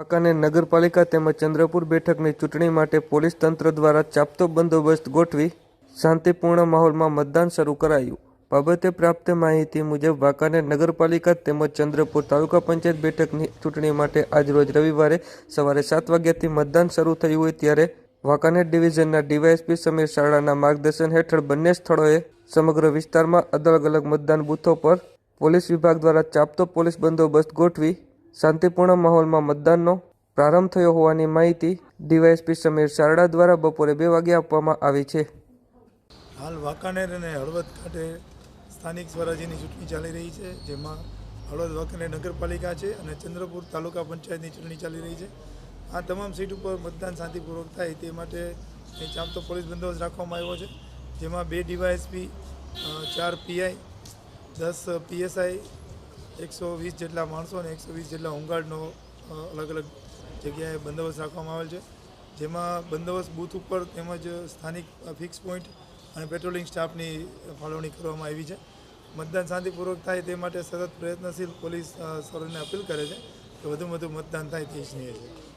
વાંકાનેર નગરપાલિકા તેમજ ચંદ્રપુર બેઠકની ચૂંટણી માટે પોલીસ તંત્ર દ્વારા ચાપતો બંદોબસ્ત ગોઠવી શાંતિપૂર્ણ માહોલમાં મતદાન શરૂ કરાયું. બાબતે પ્રાપ્ત માહિતી મુજબ વાંકાનેર નગરપાલિકા તેમજ ચંદ્રપુર તાલુકા પંચાયત બેઠકની ચૂંટણી માટે આજરોજ રવિવારે સવારે સાત વાગ્યાથી મતદાન શરૂ થયું હોય ત્યારે વાંકાનેર ડિવિઝનના ડીવાયએસપી સમીર શાળાના માર્ગદર્શન હેઠળ બંને સ્થળોએ સમગ્ર વિસ્તારમાં અલગ અલગ મતદાન બૂથો પર પોલીસ વિભાગ દ્વારા ચાપતો પોલીસ બંદોબસ્ત ગોઠવી શાંતિપૂર્ણ માહોલમાં મતદાનનો પ્રારંભ થયો હોવાની માહિતી ડીવાયએસપી સમીર શારડા દ્વારા બપોરે બે વાગે આપવામાં આવી છે. હાલ વાંકાનેર અને હળવદ ખાતે સ્થાનિક સ્વરાજ્યની ચૂંટણી ચાલી રહી છે, જેમાં હળવદ, વાંકાનેર નગરપાલિકા છે અને ચંદ્રપુર તાલુકા પંચાયતની ચૂંટણી ચાલી રહી છે. આ તમામ સીટ ઉપર મતદાન શાંતિપૂર્વક થાય તે માટે ચાંપતો પોલીસ બંદોબસ્ત રાખવામાં આવ્યો છે, જેમાં બે ડીવાયએસપી ચાર પીઆઈ, દસ પીએસઆઈ એકસો વીસ જેટલા માણસો અને એકસો વીસ જેટલા હોમગાર્ડનો અલગ અલગ જગ્યાએ બંદોબસ્ત રાખવામાં આવેલ છે. જેમાં બંદોબસ્ત બૂથ ઉપર તેમજ સ્થાનિક ફિક્સ પોઈન્ટ અને પેટ્રોલિંગ સ્ટાફની ફાળવણી કરવામાં આવી છે. મતદાન શાંતિપૂર્વક થાય તે માટે સતત પ્રયત્નશીલ પોલીસ અ, અપીલ કરે છે કે વધુમાં વધુ મતદાન થાય તે ઇચ્છનીય છે.